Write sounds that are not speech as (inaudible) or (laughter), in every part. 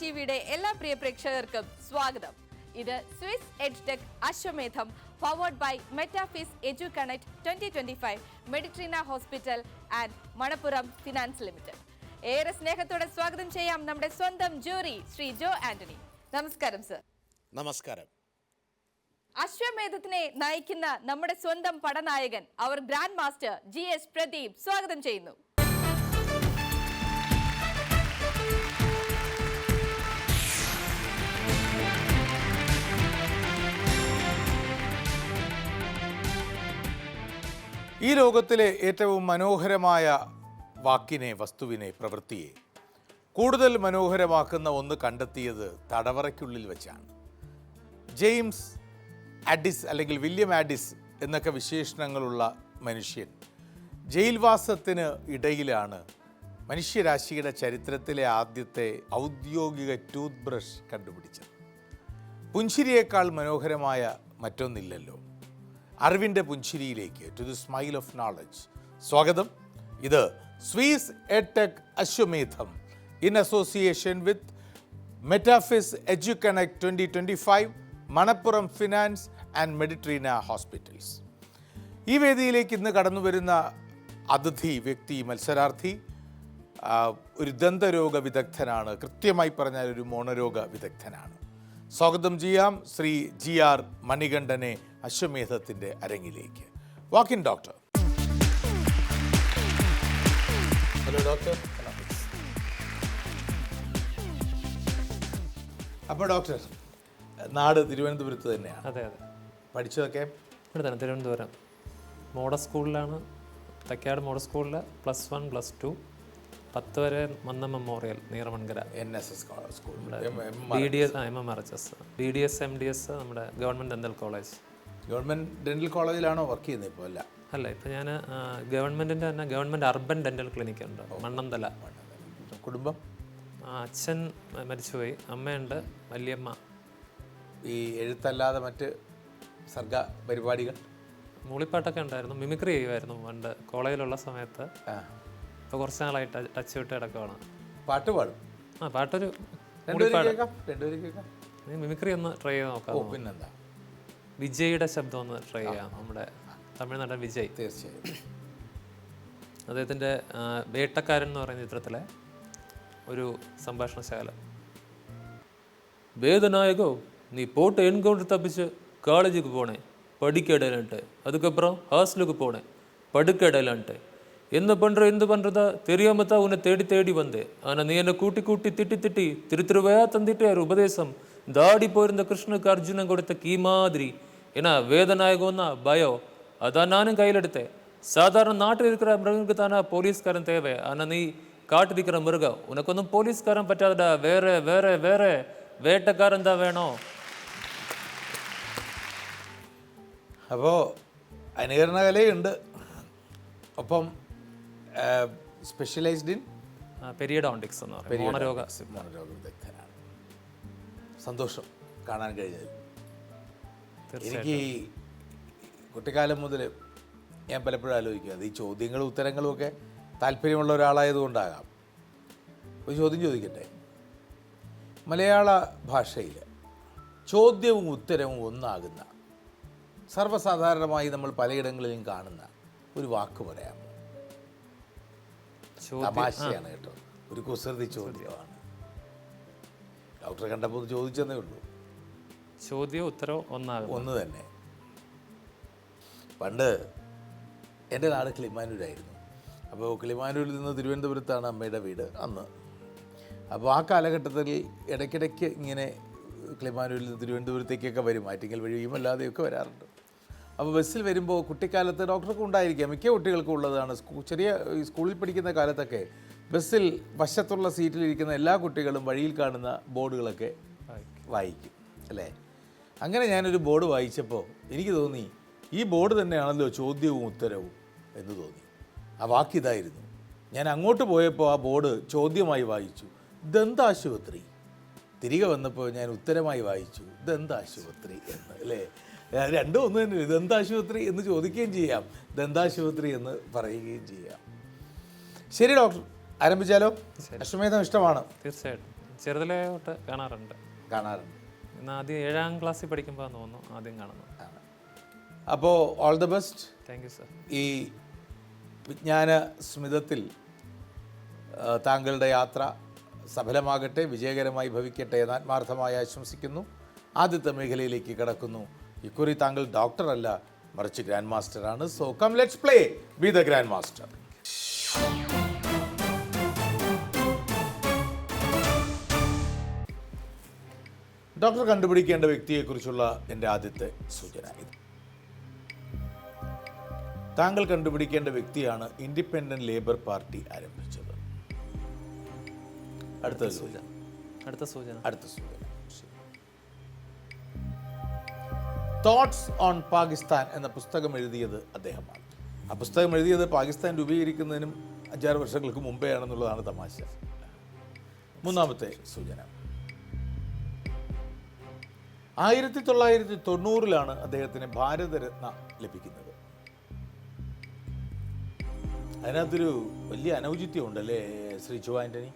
T വിയുടെ എല്ലാ പ്രിയ പ്രേക്ഷകർക്കും സ്വാഗതം. ഇത് Swiss edtech Ashwamedham powered by Metaphis edu connect twenty twenty five Meditrina hospital and Manappuram finance limited ഏറെ സ്നേഹത്തോടെ സ്വാഗതം ചെയ്യാം നമ്മുടെ സ്വന്തം ജൂറി ശ്രീ ജോ ആന്റണി. നമസ്കാരം സർ നമസ്കാരം. അശ്വമേധത്തിനെ നയിക്കുന്ന നമ്മുടെ സ്വന്തം പടനായകൻ അവർ grand master G S Pradeep സ്വാഗതം ചെയ്യുന്നു. ഈ ലോകത്തിലെ ഏറ്റവും മനോഹരമായ വാക്കിനെ വസ്തുവിനെ പ്രവൃത്തിയെ കൂടുതൽ മനോഹരമാക്കുന്ന ഒന്ന് കണ്ടെത്തിയത് തടവറയ്ക്കുള്ളിൽ വെച്ചാണ്. ജെയിംസ് അഡിസ് അല്ലെങ്കിൽ വില്യം ആഡിസ് എന്നൊക്കെ വിശേഷണങ്ങളുള്ള മനുഷ്യൻ ജയിൽവാസത്തിന് ഇടയിലാണ് മനുഷ്യരാശിയുടെ ചരിത്രത്തിലെ ആദ്യത്തെ ഔദ്യോഗിക ടൂത്ത് ബ്രഷ് കണ്ടുപിടിച്ചത്. പുഞ്ചിരിയേക്കാൾ മനോഹരമായ മറ്റൊന്നില്ലല്ലോ. അറിവിന്റെ പുഞ്ചിരിയിലേക്ക് to the smile of knowledge സ്വാഗതം. ഇത് Swiss edtech Ashwamedham in association with Metaphis educonnect twenty twenty five Manappuram finance and Meditrina hospitals ഈ വേദിയിലേക്ക് ഇന്ന് കടന്നു വരുന്ന അതിഥി വ്യക്തി മത്സരാർത്ഥി ഒരു ദന്തരോഗ വിദഗ്ധനാണ്. കൃത്യമായി പറഞ്ഞാൽ ഒരു മോണരോഗ വിദഗ്ധനാണ്. സ്വാഗതം ചെയ്യാം ശ്രീ ജി ആർ മണികണ്ഠനെ അശ്വമേധത്തിന്റെ അരങ്ങിലേക്ക്. Walk in doctor. Hello doctor. അപ്പോൾ ഡോക്ടർ നാട് തിരുവനന്തപുരത്ത് തന്നെയാണ് അതെ അതെ. പഠിച്ചതൊക്കെ? ഇവിടെ തന്നെ തിരുവനന്തപുരം. മോഡൽ സ്കൂളിലാണ് തക്കാട് മോഡൽ സ്കൂളിൽ പ്ലസ് വൺ പ്ലസ് ടു. പത്ത് വരെ Manna memorial Neeramankara N S S school. B D S M M R H S B D S M D S നമ്മുടെ government dental college. Government dental കോളേജിലാണോ work ചെയ്യുന്നത് ഇപ്പോൾ അല്ല? അല്ല ഇപ്പം ഞാൻ ഗവൺമെന്റിന്റെ തന്നെ ഗവൺമെന്റ് അർബൻ ഡെന്റൽ ക്ലിനിക് ഉണ്ട് മണ്ണന്തല. കുടുംബം? അച്ഛൻ മരിച്ചുപോയി അമ്മയുണ്ട് വല്യമ്മ. ഈ എഴുത്തല്ലാതെ മറ്റ് സർഗ പരിപാടികൾ? മൂളിപ്പാട്ടൊക്കെ ഉണ്ടായിരുന്നു മിമിക്രി ചെയ്യുമായിരുന്നു പണ്ട് കോളേജിലുള്ള സമയത്ത്. ഇപ്പോൾ കുറച്ച് നാളായിട്ട് ടച്ച് വിട്ട് കിടക്കുവാണ് പാട്ട് പാടും ആ പാട്ടൊരു രണ്ടുപേരും കേൾക്കാം രണ്ടുപേരും കേൾക്കാം നീ മിമിക്രി ഒന്ന് ട്രൈ ചെയ്ത് നോക്കാം ഓ പിന്നെന്താ വിജയുടെ ശബ്ദം ഒന്ന് ട്രൈ ചെയ്യാം നമ്മുടെ തമിഴ്നാടൻ വിജയ് തീർച്ചയായും അദ്ദേഹത്തിൻ്റെ ആ, വേട്ടക്കാരൻ എന്ന് പറയുന്ന ചിത്രത്തിലെ ഒരു സംഭാഷണശാല வேதநாயகோ நீ போட்ட என்கவுண்டர் தப்பிச்சு காலேஜுக்கு போனேன் படிக்க இடையிலன்ட்டு அதுக்கப்புறம் ஹாஸ்டலுக்கு போனேன் படுக்க இடையிலன்ட்டு என்ன பண்ணுற என்ன பண்ணுறதா தெரியாமல் தான் உன்னை தேடி தேடி வந்தேன். ஆனால் நீ என்னை கூட்டி கூட்டி திட்டி திட்டி திரு திருவையாக தந்திட்டார் உபதேசம்? தாடி போயிருந்த கிருஷ்ணனுக்கு அர்ஜுனன் கொடுத்த கீ மாதிரி. ஏன்னா வேதநாயகம்னா பயம். அதான் நானும் கையில் எடுத்தேன். சாதாரண நாட்டில் இருக்கிற மிருகனுக்கு தானே போலீஸ்காரன் தேவை. ஆனால் நீ காட்டிருக்கிற மிருகம் உனக்கு ஒன்றும் போலீஸ்காரன் பற்றாதடா. வேற வேற வேற. வேட்டைக்காரன் தான் வேணும். അപ്പോൾ അനുകരണകലയുണ്ട് ഒപ്പം സ്പെഷ്യലൈസ്ഡ് ഇൻ പെരിയഡോണ്ടിക്സ് എന്ന് പറയും. മോണരോഗ മോണരോഗ വിദഗ്ധനാണ് സന്തോഷം കാണാൻ കഴിഞ്ഞതിൽ എനിക്ക് കുട്ടിക്കാലം മുതൽ ഞാൻ പലപ്പോഴും ആലോചിക്കുക അത് ഈ ചോദ്യങ്ങളും ഉത്തരങ്ങളും ഒക്കെ താല്പര്യമുള്ള ഒരാളായതുകൊണ്ടാകാം. ഒരു ചോദ്യം ചോദിക്കട്ടെ? മലയാള ഭാഷയിൽ ചോദ്യവും ഉത്തരവും ഒന്നാകുന്ന സർവസാധാരണമായി നമ്മൾ പലയിടങ്ങളിലും കാണുന്ന ഒരു വാക്ക് ചോദ്യം തമാശയാണ് കേട്ടോ. ഒരു കുസൃതി ചോദ്യമാണ്. ഡോക്ടറെ കണ്ടപ്പോൾ ചോദിച്ചെന്നേ ഉള്ളൂ. ചോദ്യവും ഉത്തരവും? ഒന്നാകും ഒന്ന് തന്നെ. പണ്ട് എന്റെ നാട് കിളിമാനൂരായിരുന്നു. അപ്പോൾ കിളിമാനൂരിൽ നിന്ന് തിരുവനന്തപുരത്താണ് അമ്മയുടെ വീട് അന്ന്. അപ്പോൾ ആ കാലഘട്ടത്തിൽ ഇടയ്ക്കിടയ്ക്ക് ഇങ്ങനെ കിളിമാനൂരിൽ നിന്ന് തിരുവനന്തപുരത്തേക്കൊക്കെ വരും. ആറ്റിങ്ങൽ വഴിയും അല്ലാതെയൊക്കെ വരാറുണ്ട്. അപ്പോൾ ബസ്സിൽ വരുമ്പോൾ കുട്ടിക്കാലത്ത് ഡോക്ടർക്കും ഉണ്ടായിരിക്കാം. മിക്ക കുട്ടികൾക്കും ഉള്ളതാണ്. സ്കൂ ചെറിയ സ്കൂളിൽ പഠിക്കുന്ന കാലത്തൊക്കെ ബസ്സിൽ വശത്തുള്ള സീറ്റിലിരിക്കുന്ന എല്ലാ കുട്ടികളും വഴിയിൽ കാണുന്ന ബോർഡുകളൊക്കെ വായിക്കും. അല്ലേ? അങ്ങനെ ഞാനൊരു ബോർഡ് വായിച്ചപ്പോൾ എനിക്ക് തോന്നി ഈ ബോർഡ് തന്നെയാണല്ലോ ചോദ്യവും ഉത്തരവും എന്ന് തോന്നി. ആ വാക്കിതായിരുന്നു ഞാൻ അങ്ങോട്ട് പോയപ്പോൾ ആ ബോർഡ് ചോദ്യമായി വായിച്ചു. ദന്താശുപത്രി. തിരികെ വന്നപ്പോൾ ഞാൻ ഉത്തരമായി വായിച്ചു. ദന്താശുപത്രി എന്ന് അല്ലേ? രണ്ടും ഒന്ന് തന്നെ. ദന്താശുപത്രി എന്ന് ചോദിക്കുകയും ചെയ്യാം. ദന്താശുപത്രി എന്ന് പറയുകയും ചെയ്യാം. ശരി ഡോക്ടർ. ആരംഭിച്ചാലോ? അശ്വമേധം ഇഷ്ടമാണ്. തീർച്ചയായിട്ടും. ചെറുതിലെ തൊട്ട് കാണാറുണ്ട്. കാണാറുണ്ട്. ഇന്ന് ആദ്യം ഏഴാം ക്ലാസ്സിൽ പഠിക്കുമ്പോൾ തോന്നുന്നു ആദ്യം കാണുന്നു അപ്പോൾ all the best thank you sir ഈ വിജ്ഞാന സ്മിതത്തിൽ താങ്കളുടെ യാത്ര സഫലമാകട്ടെ വിജയകരമായി ഭവിക്കട്ടെ എന്ന് ആത്മാർത്ഥമായി ആശംസിക്കുന്നു. ആദ്യത്തെ മേഖലയിലേക്ക് കടക്കുന്നു. ഇക്കുറി താങ്കൾ ഡോക്ടറല്ല മറിച്ച് grand മാസ്റ്ററാണ് so come let's play be the grand master doctor കണ്ടുപിടിക്കേണ്ട വ്യക്തിയെക്കുറിച്ചുള്ള എന്റെ ആദ്യത്തെ സൂചന ഇത് താങ്കൾ കണ്ടുപിടിക്കേണ്ട വ്യക്തിയാണ് ഇൻഡിപെൻഡന്റ് ലേബർ പാർട്ടി ആരംഭിച്ചത്. അടുത്ത സൂചന. അടുത്ത സൂചന. അടുത്ത സൂചന. തോട്ട്സ് ഓൺ പാകിസ്ഥാൻ എന്ന പുസ്തകം എഴുതിയത് അദ്ദേഹമാണ്. ആ പുസ്തകം എഴുതിയത് പാകിസ്ഥാൻ രൂപീകരിക്കുന്നതിനും അഞ്ചാറ് വർഷങ്ങൾക്ക് മുമ്പേ ആണെന്നുള്ളതാണ് തമാശ. മൂന്നാമത്തെ സൂചന. ആയിരത്തി തൊള്ളായിരത്തി തൊണ്ണൂറിലാണ് അദ്ദേഹത്തിന് ഭാരതരത്ന ലഭിക്കുന്നത്. അതിനകത്തൊരു വലിയ അനൗചിത്യം ഉണ്ടല്ലേ ശ്രീ ചുവ ആന്റണി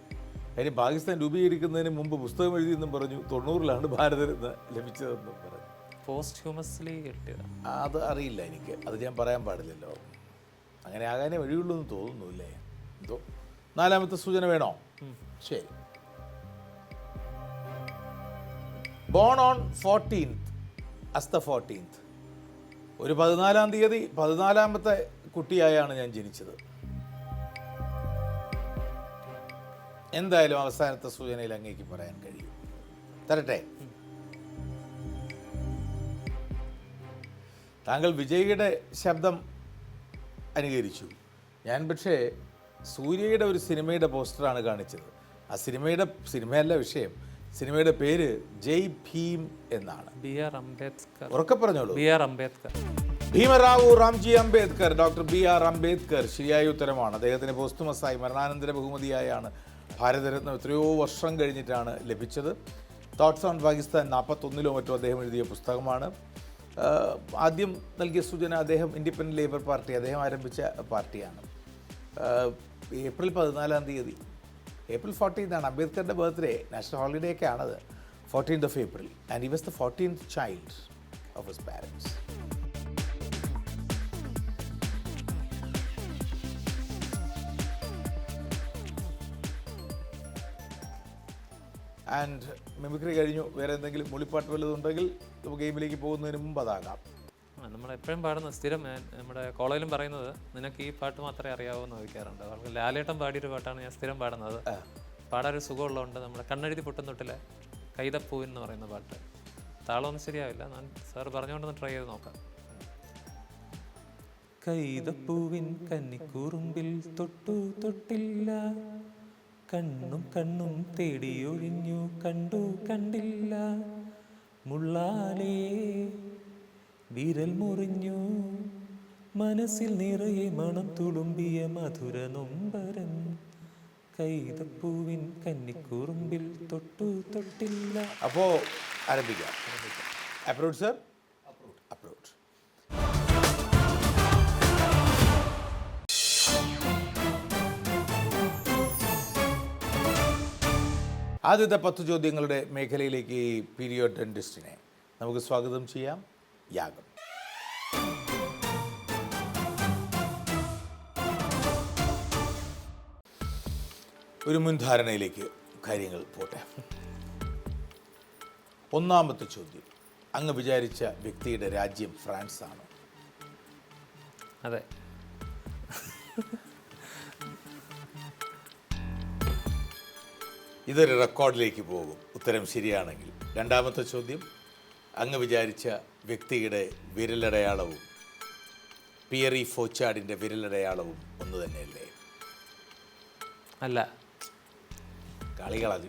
അതിന് പാകിസ്ഥാൻ രൂപീകരിക്കുന്നതിന് മുമ്പ് പുസ്തകം എഴുതിയെന്നും പറഞ്ഞു തൊണ്ണൂറിലാണ് ഭാരതരത്ന ലഭിച്ചതെന്നും പറഞ്ഞു. പോസ്റ്റ് ഹ്യൂമസ്ലി കിട്ടിയതാണ് അത് അറിയില്ല എനിക്ക്. അത് ഞാൻ പറയാൻ പാടില്ലല്ലോ. അങ്ങനെ ആകാനേ വഴിയുള്ളൂ എന്ന് തോന്നുന്നു അല്ലേ എന്തോ നാലാമത്തെ സൂചന വേണോ? ശരി. ബോൺ ഓൺ ഫോർട്ടീൻത്ത് അസ്ത ഫോർട്ടീൻത്ത് ഒരു പതിനാലാം തീയതി പതിനാലാമത്തെ കുട്ടിയായാണ് ഞാൻ ജനിച്ചത്. എന്തായാലും അവസാനത്തെ സൂചനയിൽ അങ്ങേക്ക് പറയാൻ കഴിയും. തരട്ടെ? താങ്കൾ വിജയിയുടെ ശബ്ദം അനുകരിച്ചു. ഞാൻ പക്ഷേ സൂര്യയുടെ ഒരു സിനിമയുടെ പോസ്റ്ററാണ് കാണിച്ചത്. ആ സിനിമയുടെ സിനിമയല്ല വിഷയം. സിനിമയുടെ പേര് ജയ് ഭീം എന്നാണ്. B R Ambedkar. ഉറക്കെ പറഞ്ഞോളൂ. B R Ambedkar. Bhimrao Ramji Ambedkar doctor B R Ambedkar ശരിയായ ഉത്തരമാണ്. അദ്ദേഹത്തിന് പോസ്റ്റുമസായി മരണാനന്തര ബഹുമതിയായാണ് ഭാരതരത്നം എത്രയോ വർഷം കഴിഞ്ഞിട്ടാണ് ലഭിച്ചത്. തോട്ട്സ് ഓൺ പാകിസ്ഥാൻ നാൽപ്പത്തൊന്നിലോ മറ്റോ അദ്ദേഹം എഴുതിയ പുസ്തകമാണ്. ആദ്യം നൽകിയ സൂചന അദ്ദേഹം ഇൻഡിപെൻഡന്റ് ലേബർ പാർട്ടി അദ്ദേഹം ആരംഭിച്ച പാർട്ടിയാണ്. ഏപ്രിൽ പതിനാലാം തീയതി ഏപ്രിൽ ഫോർട്ടീൻതാണ് അംബേദ്കറിന്റെ ബർത്ത്ഡേ നാഷണൽ ഹോളിഡേ ഒക്കെ ആണത്. Fourteenth of April and he was the fourteenth child of his parents and mimicry കഴിഞ്ഞു. വേറെ എന്തെങ്കിലും മൂളിപ്പാട്ട് വല്ലതുണ്ടെങ്കിൽ ഗെയിമിലേക്ക് പോകുന്നതിന് മുമ്പ് അതാകാം നമ്മളെപ്പോഴും നമ്മൾ എപ്പോഴും പാടുന്ന സ്ഥിരം ഞാൻ നമ്മുടെ കോളേജിലും പറയുന്നത് നിനക്ക് ഈ പാട്ട് മാത്രമേ അറിയാവൂ എന്ന് ചോദിക്കാറുണ്ട്. അവർക്ക് ലാലേട്ടൻ പാടിയൊരു പാട്ടാണ് ഞാൻ സ്ഥിരം പാടുന്നത്. പാടാൻ ഒരു സുഖമുള്ളതുകൊണ്ട് നമ്മുടെ കണ്ണെഴുതി പൊട്ടും തൊട്ടിലെ കൈതപ്പൂവിൻ എന്ന് പറയുന്ന പാട്ട്. താളമൊന്നും ശരിയാവില്ല. ഞാൻ സാർ പറഞ്ഞുകൊണ്ടൊന്ന് ട്രൈ ചെയ്ത് നോക്കാം. കൈതപ്പൂവിൻ കന്നിക്കൂറുമ്പിൽ തൊട്ടു തൊട്ടില്ല. കണ്ണും കണ്ണും തേടിയൊഴിഞ്ഞു കണ്ടു കണ്ടില്ല. മുള്ളാലേ വിരൽ മുറിഞ്ഞു. മനസ്സിൽ നിറയെ മണത്തുളുമ്പിയ മധുര നൊമ്പരൻ. കൈതപ്പൂവിൻ കന്നിക്കുറുമ്പിൽ തൊട്ടു തൊട്ടില്ല. അപ്പോ ആരംഭിക്കാം. അപ്രൂവ് ആദ്യത്തെ പത്ത് ചോദ്യങ്ങളുടെ മേഖലയിലേക്ക് ഈ പീരിയോഡ് ഡെന്റിസ്റ്റിനെ നമുക്ക് സ്വാഗതം ചെയ്യാം. യാഗം. ഒരു മുൻധാരണയിലേക്ക് കാര്യങ്ങൾ പോട്ടെ. ഒന്നാമത്തെ ചോദ്യം. അങ്ങ് വിചാരിച്ച വ്യക്തിയുടെ രാജ്യം ഫ്രാൻസ് ആണ് അതെ. ഇതൊരു റെക്കോർഡിലേക്ക് പോകും. ഉത്തരം ശരിയാണെങ്കിൽ. രണ്ടാമത്തെ ചോദ്യം അങ്ങ് വിചാരിച്ച വ്യക്തിയുടെ വിരലടയാളവും പിയറി ഫോച്ചാടിന്റെ വിരലടയാളവും ഒന്ന് തന്നെയല്ലേ? അല്ല. കളികളു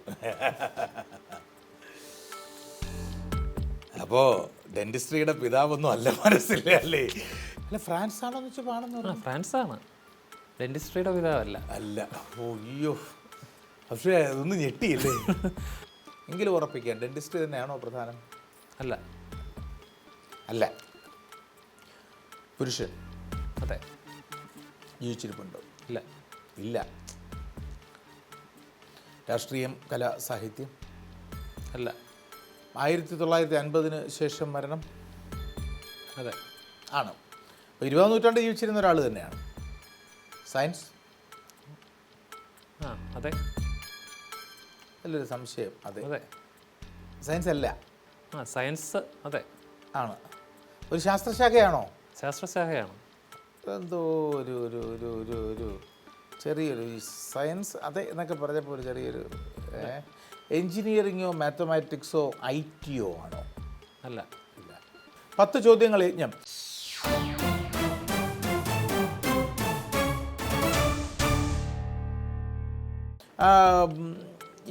അപ്പോൾ ഡെന്റിസ്ട്രിയുടെ പിതാവൊന്നും അല്ല മനസ്സില്ല അല്ലേ? അല്ല ഫ്രാൻസ് ആണോ എന്ന് വെച്ചാൽ ആണെന്ന് ഫ്രാൻസാണ്. ഡെന്റിസ്ട്രിയുടെ പിതാവല്ല. അല്ല. ഓ അയ്യോ. പക്ഷേ അതൊന്നും ഞെട്ടിയില്ലേ? (laughs) എങ്കിലും ഉറപ്പിക്കാം. ഡെന്റിസ്റ്റ് തന്നെയാണോ പ്രധാനം? അല്ല. അല്ല. പുരുഷൻ. അതെ. ജീവിച്ചിരിപ്പുണ്ടോ? ഇല്ല. ഇല്ല. രാഷ്ട്രീയം കല സാഹിത്യം? അല്ല. ആയിരത്തി തൊള്ളായിരത്തി അൻപതിന് ശേഷം മരണം? അതെ. ആണ്? അപ്പോൾ ഇരുപതാം നൂറ്റാണ്ട് ജീവിച്ചിരുന്ന ഒരാൾ തന്നെയാണ്. സയൻസ് ആ അതെ. നല്ലൊരു സംശയം. അതെ. അതെ. സയൻസ് അല്ല. ആ സയൻസ് അതെ. ആണ്. ഒരു ശാസ്ത്രശാഖയാണോ? ശാസ്ത്രശാഖയാണ്. എന്തോ ഒരു ഒരു ഒരു ഒരു ഒരു ചെറിയൊരു സയൻസ് അതെ എന്നൊക്കെ പറഞ്ഞപ്പോൾ ഒരു ചെറിയൊരു എൻജിനീയറിങ്ങോ മാത്തമാറ്റിക്സോ ഐ ടിയോ ആണോ? അല്ല. ഇല്ല. പത്ത് ചോദ്യങ്ങൾ യജ്ഞം ആ,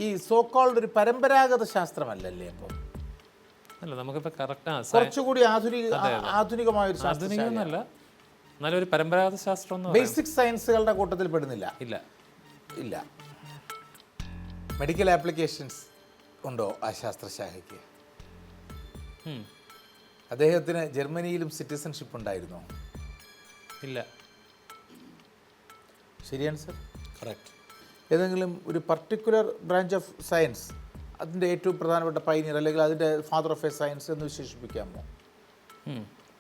ഈ സോക്കോൾഡ് ഒരു പരമ്പരാഗത ശാസ്ത്രമല്ലല്ലേ അപ്പോൾ അല്ല നമുക്കിപ്പോൾ കറക്റ്റ് കുറച്ചുകൂടി ആധുനിക ആധുനികമായ ഒരു ആധുനികമൊന്നുമല്ല. എന്നാലും ഒരു പരമ്പരാഗത ശാസ്ത്രം ബേസിക് സയൻസുകളുടെ കൂട്ടത്തിൽ പെടുന്നില്ല. ഇല്ല. ഇല്ല. മെഡിക്കൽ ആപ്ലിക്കേഷൻസ് ഉണ്ടോ ആ ശാസ്ത്രശാഖയ്ക്ക്. അദ്ദേഹത്തിന് ജർമ്മനിയിലും സിറ്റിസൺഷിപ്പ് ഉണ്ടായിരുന്നോ? ഇല്ല. ശരിയാണ് സർ കറക്റ്റ് ഏതെങ്കിലും ഒരു പർട്ടിക്കുലർ ബ്രാഞ്ച് ഓഫ് സയൻസ് അതിന്റെ ഏറ്റവും പ്രധാനപ്പെട്ട പൈനിയർ അല്ലെങ്കിൽ അതിന്റെ ഫാദർ ഓഫ് എ സയൻസ് എന്ന് വിശേഷിപ്പിക്കാമോ?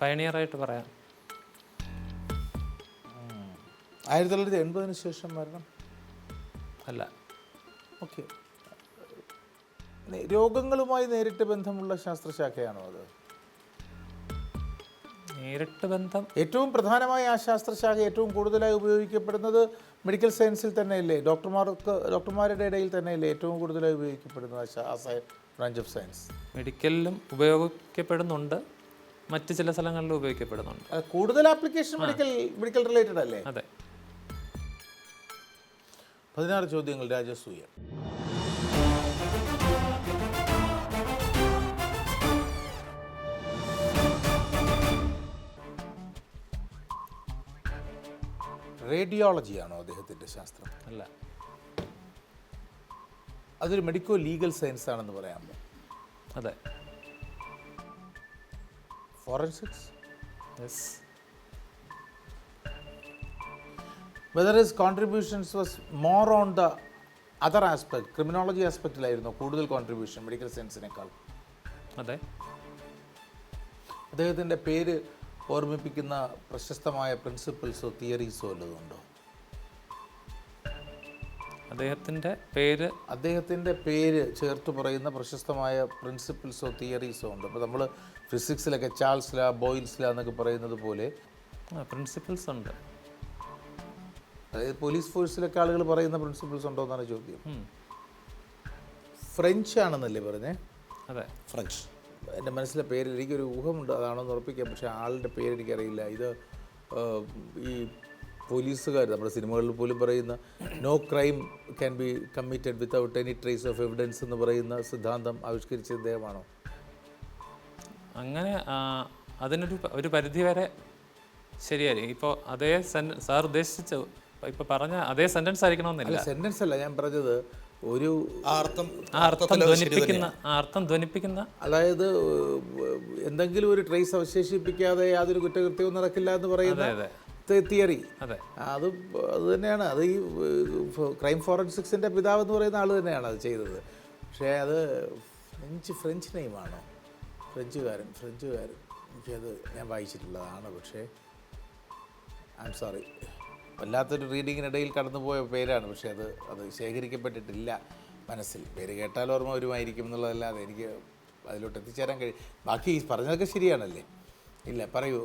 പയണിയറായിട്ട് പറയാം. ആയിരത്തി തൊള്ളായിരത്തി എൺപതിന് ശേഷം മരണം? അല്ല. ഓക്കെ. രോഗങ്ങളുമായി നേരിട്ട് ബന്ധമുള്ള ശാസ്ത്രശാഖയാണോ അത്? നേരിട്ട് ബന്ധം. ഏറ്റവും പ്രധാനമായ ആ ശാസ്ത്രശാഖ ഏറ്റവും കൂടുതലായി ഉപയോഗിക്കപ്പെടുന്നത് മെഡിക്കൽ സയൻസിൽ തന്നെയല്ലേ? ഡോക്ടർമാർക്ക് ഡോക്ടർമാരുടെ ഇടയിൽ തന്നെയല്ലേ ഏറ്റവും കൂടുതലായി ഉപയോഗിക്കപ്പെടുന്നത് ആ ബ്രാഞ്ച് ഓഫ് സയൻസ് മെഡിക്കലിലും ഉപയോഗിക്കപ്പെടുന്നുണ്ട്. മറ്റ് ചില സ്ഥലങ്ങളിലും ഉപയോഗിക്കപ്പെടുന്നുണ്ട്. കൂടുതൽ ആപ്ലിക്കേഷൻ മെഡിക്കൽ മെഡിക്കൽ റിലേറ്റഡ് അല്ലേ? അതെ. പതിനാറ് ചോദ്യങ്ങൾ രാജസൂയ. റേഡിയോളജിയാണോ അദ്ദേഹത്തിന്റെ ശാസ്ത്രം? അല്ല. അതൊരു മെഡിക്കോ ലീഗൽ സയൻസ് ആണെന്ന് പറയാമോ? അതെ. Forensics? Yes whether his contributions was more on the other aspect criminology ആസ്പെക്റ്റിലായിരുന്നു കൂടുതൽ കോൺട്രിബ്യൂഷൻ മെഡിക്കൽ സയൻസിനേക്കാൾ അതെ. അദ്ദേഹത്തിന്റെ പേര് ഓർമ്മിപ്പിക്കുന്ന പ്രശസ്തമായ പ്രിൻസിപ്പിൾസോ തിയറീസോ വല്ലതുണ്ടോ അദ്ദേഹത്തിന്റെ പേര് അദ്ദേഹത്തിന്റെ പേര് ചേർത്ത് പറയുന്ന പ്രശസ്തമായ പ്രിൻസിപ്പിൾസോ തിയറീസോ ഉണ്ട്. അപ്പോൾ നമ്മൾ ഫിസിക്സിലൊക്കെ ചാൾസ് ലാ ബോയിൽസ് ലാ എന്നൊക്കെ പറയുന്നത് പോലെ പ്രിൻസിപ്പിൾസ് ഉണ്ട്. അതായത് പോലീസ് ഫോഴ്സിലൊക്കെ ആളുകൾ പറയുന്ന പ്രിൻസിപ്പിൾസ് ഉണ്ടോ എന്നാണ് ചോദ്യം. ഫ്രഞ്ച് ആണെന്നല്ലേ പറഞ്ഞേ? അതെ. ഫ്രഞ്ച്. എന്റെ മനസ്സിലെ പേര് എനിക്കൊരു ഊഹമുണ്ട് അതാണോന്ന് ഉറപ്പിക്കാം. പക്ഷേ ആളുടെ പേര് എനിക്കറിയില്ല. ഇത് ഈ പോലീസുകാർ നമ്മുടെ സിനിമകളിൽ പോലും പറയുന്ന no crime can be committed without any trace of evidence എന്ന് പറയുന്ന സിദ്ധാന്തം ആവിഷ്കരിച്ച ഇദ്ദേഹമാണോ? അങ്ങനെ അതിനൊരു ഒരു പരിധി വരെ ശരിയായിരിക്കും. ഇപ്പോൾ അതേ സെൻ സാർ ഉദ്ദേശിച്ച ഇപ്പോൾ പറഞ്ഞ അതേ സെന്റൻസ് ആയിരിക്കണമെന്നില്ല. സെന്റൻസ് അല്ല. ഞാൻ പറഞ്ഞത് ഒരു അർത്ഥം അർത്ഥം ധ്വനിപ്പിക്കുന്ന അർത്ഥം ധ്വനിപ്പിക്കുന്ന അതായത് എന്തെങ്കിലും ഒരു ട്രേസ് അവശേഷിപ്പിക്കാതെ യാതൊരു കുറ്റകൃത്യവും നടക്കില്ല എന്ന് പറയുന്ന തിയറി അതെ. അത്. അത് തന്നെയാണ്. അത് ഈ ക്രൈം ഫോറൻസിക്സിന്റെ പിതാവ് എന്ന് പറയുന്ന ആൾ തന്നെയാണ് അത് ചെയ്തത്. പക്ഷേ അത് ഫ്രഞ്ച് ഫ്രഞ്ച് നെയിമാണോ ഫ്രഞ്ചുകാരൻ ഫ്രഞ്ചുകാരൻ. എനിക്കത് ഞാൻ വായിച്ചിട്ടുള്ളതാണ്. പക്ഷേ ഐ എം സോറി വല്ലാത്തൊരു റീഡിങ്ങിനിടയിൽ കടന്നുപോയ പേരാണ്. പക്ഷേ അത് അത് ശേഖരിക്കപ്പെട്ടിട്ടില്ല മനസ്സിൽ. പേര് കേട്ടാൽ ഓർമ്മ വരുമായിരിക്കും എന്നുള്ളതല്ലാതെ എനിക്ക് അതിലോട്ട് എത്തിച്ചേരാൻ കഴിയും ബാക്കി ഈ പറഞ്ഞതൊക്കെ ശരിയാണല്ലേ? ഇല്ല പറയൂ.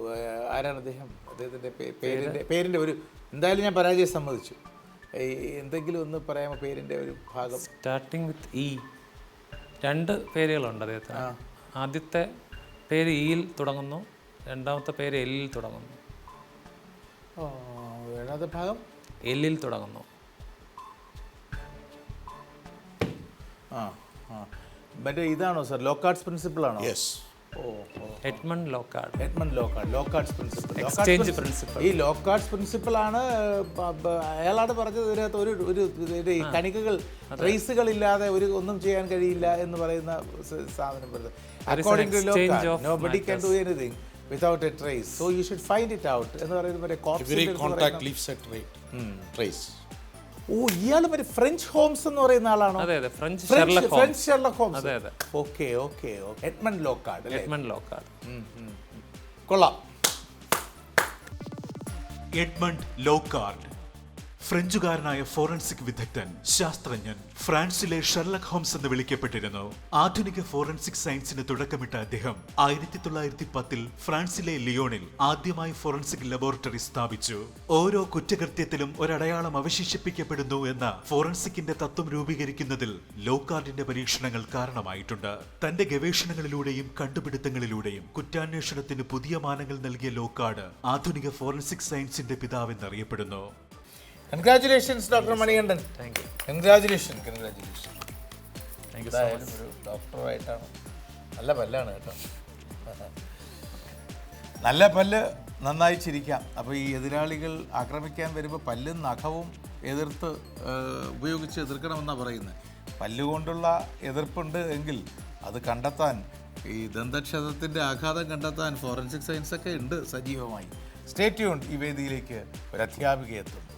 ആരാണ് അദ്ദേഹം? അദ്ദേഹത്തിന്റെ പേരിന്റെ പേരിന്റെ ഒരു എന്തായാലും ഞാൻ പരാജയം സമ്മതിച്ചു. എന്തെങ്കിലും ഒന്ന് പറയാമോ പേരിന്റെ ഒരു ഭാഗം? സ്റ്റാർട്ടിങ് വിത്ത് ഇ രണ്ട് പേരുകളുണ്ട് അദ്ദേഹത്തിന്. ആദ്യത്തെ പേര് ഇയിൽ തുടങ്ങുന്നു. രണ്ടാമത്തെ പേര് എല്ലിൽ തുടങ്ങുന്നു. ഓ, ഏഴാമത്തെ ഭാഗം എല്ലിൽ തുടങ്ങുന്നു. ആ ആ. മറ്റേ ഇതാണോ സാർ? ലോക്കാർട്സ് പ്രിൻസിപ്പിൾ ആണോ? Yes oh oh. Edmond Locard Edmond Locard Locard's principle exchange principle ഈ ലോക്കാർട്സ് പ്രിൻസിപ്പിൾ ആണ് അയാളാണ് പറഞ്ഞത് ഇതിനകത്ത് ഒരു ഒരു കണികകൾ ട്രേസുകൾ ഇല്ലാതെ ഒരു ഒന്നും ചെയ്യാൻ കഴിയില്ല എന്ന് പറയുന്ന സാധനം വരുന്നത്. According to exchange Locard nobody can do anything without a trace so you should find it out എന്ന് പറയുന്നത് ഓ ഇയാൾ മറ്റേ ഫ്രഞ്ച് ഹോംസ് എന്ന് പറയുന്ന ആളാണോ? അതെ അതെ. French French Sherlock Holmes French Sherlock Holmes അതെ അതെ. Okay okay Edmond Locard Edmond Locard. കൊള്ളാം. എഡ്മണ്ട് ലോക്കാർഡ് ഫ്രഞ്ചുകാരനായ ഫോറൻസിക് വിദഗ്ധൻ ശാസ്ത്രജ്ഞൻ ഫ്രാൻസിലെ ഷെർലക് ഹോംസ് എന്ന് വിളിക്കപ്പെട്ടിരുന്നു. ആധുനിക ഫോറൻസിക് സയൻസിന് തുടക്കമിട്ട അദ്ദേഹം ആയിരത്തി തൊള്ളായിരത്തി പത്തിൽ ഫ്രാൻസിലെ ലിയോണിൽ ആദ്യമായി ഫോറൻസിക് ലബോറട്ടറി സ്ഥാപിച്ചു. ഓരോ കുറ്റകൃത്യത്തിലും ഒരടയാളം അവശേഷിപ്പിക്കപ്പെടുന്നു എന്ന ഫോറൻസിക്കിന്റെ തത്വം രൂപീകരിക്കുന്നതിൽ ലോക്കാർഡിന്റെ പരീക്ഷണങ്ങൾ കാരണമായിട്ടുണ്ട്. തന്റെ ഗവേഷണങ്ങളിലൂടെയും കണ്ടുപിടുത്തങ്ങളിലൂടെയും കുറ്റാന്വേഷണത്തിന് പുതിയ മാനങ്ങൾ നൽകിയ ലോക്കാർഡ് ആധുനിക ഫോറൻസിക് സയൻസിന്റെ പിതാവെന്നറിയപ്പെടുന്നു. Congratulations doctor Manikandan thank you congratulation congratulation thank you എന്തായാലും ഒരു ഡോക്ടറായിട്ടാണ് നല്ല പല്ലാണ് കേട്ടോ. (laughs) നല്ല പല്ല് നന്നായി ചിരിക്കാം. അപ്പോൾ ഈ എതിരാളികൾ ആക്രമിക്കാൻ വരുമ്പോൾ പല്ലും നഖവും എതിർത്ത് ഉപയോഗിച്ച് എതിർക്കണമെന്നാണ് പറയുന്നത് പല്ലുകൊണ്ടുള്ള എതിർപ്പുണ്ട് എങ്കിൽ അത് കണ്ടെത്താൻ ഈ ദന്തക്ഷതത്തിന്റെ ആഘാതം കണ്ടെത്താൻ ഫോറൻസിക് സയൻസ് ഒക്കെ ഉണ്ട് സജീവമായി. സ്റ്റേറ്റ്യൂൺ ഈ വേദിയിലേക്ക് ഒരു അധ്യാപിക എത്തും.